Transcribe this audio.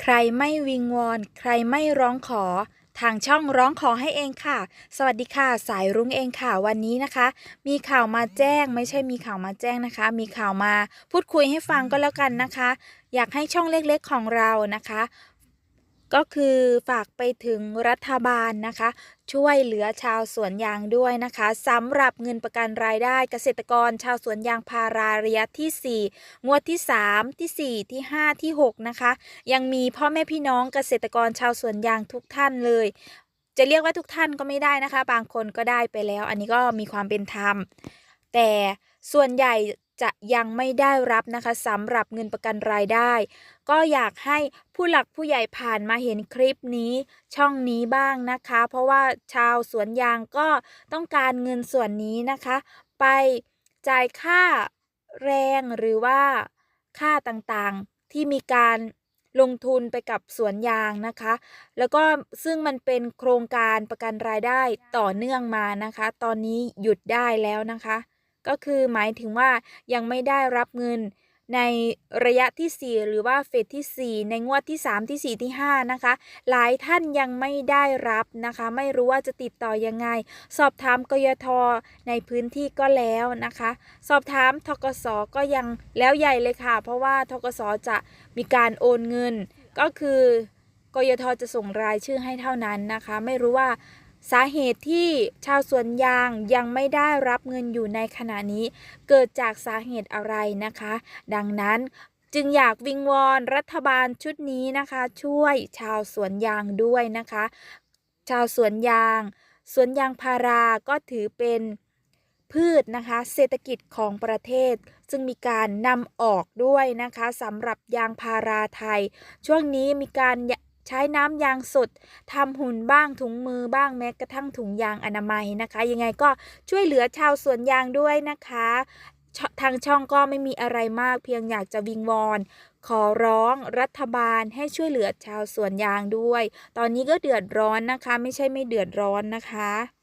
ใครไม่วิงวอน ใครไม่ร้องขอ ทางช่องร้องขอให้เองค่ะ สวัสดีค่ะ สายรุ้งเองค่ะวันนี้นะคะ มีข่าวมาแจ้งไม่ใช่มีข่าวมาแจ้งนะคะ มีข่าวมาพูดคุยให้ฟังก็แล้วกันนะคะ อยากให้ช่องเล็กๆของเรานะคะ ก็คือฝากไปถึงรัฐบาลนะคะ ช่วยเหลือชาวสวนยางด้วยนะคะสำหรับเงินประกันรายได้เกษตรกรชาวสวนยางพาราระยะที่ 4 งวดที่ 3 ที่ 4 ที่ 5 ที่ 6 นะคะ ยังมีพ่อแม่พี่น้องเกษตรกรชาวสวนยางทุกท่านเลย จะเรียกว่าทุกท่านก็ไม่ได้นะคะ บางคนก็ได้ไปแล้ว อันนี้ก็มีความเป็นธรรม แต่ส่วนใหญ่ จะยังไม่ได้รับนะคะสำหรับเงินประกันรายได้ ก็อยากให้ผู้หลักผู้ใหญ่ผ่านมาเห็นคลิปนี้ช่องนี้บ้างนะคะ เพราะว่าชาวสวนยางก็ต้องการเงินส่วนนี้นะคะ ไปจ่ายค่าแรงหรือว่าค่าต่างๆที่มีการลงทุนไปกับสวนยางนะคะ แล้วก็ซึ่งมันเป็นโครงการประกันรายได้ต่อเนื่องมานะคะ ตอนนี้หยุดได้แล้วนะคะ ก็คือหมายถึงว่ายังไม่ได้รับเงินในระยะที่ 4 หรือว่าเฟสที่ 4 ในงวดที่ 3 ที่ 4 ที่ 5 นะคะ หลายท่านยังไม่ได้รับนะคะ ไม่รู้ว่าจะติดต่อยังไง สอบถามกยทในพื้นที่ก็แล้วนะคะ สอบถามทกสก็ยังแล้วใหญ่เลยค่ะ เพราะว่าทกสจะมีการโอนเงิน ก็คือกยทจะส่งรายชื่อให้เท่านั้นนะคะ ไม่รู้ว่า สาเหตุที่ชาวสวนยางยังไม่ได้รับเงินอยู่ในขณะนี้ เกิดจากสาเหตุอะไรนะคะ ดังนั้นจึงอยากวิงวอนรัฐบาลชุดนี้นะคะ ช่วยชาวสวนยางด้วยนะคะ ชาวสวนยาง สวนยางพาราก็ถือเป็นพืชนะคะ เศรษฐกิจของประเทศ ซึ่งมีการนำออกด้วยนะคะสำหรับยางพาราไทย ช่วงนี้มีการ ใช้น้ำยางสดทำหุ่นบ้างถุงมือบ้างแม้กระทั่งถุงยางอนามัยนะคะ ยังไงก็ช่วยเหลือชาวสวนยางด้วยนะคะ ทางช่องก็ไม่มีอะไรมากเพียงอยากจะวิงวอนขอร้องรัฐบาลให้ช่วยเหลือชาวสวนยางด้วย ตอนนี้ก็เดือดร้อนนะคะ ไม่ใช่ไม่เดือดร้อนนะคะ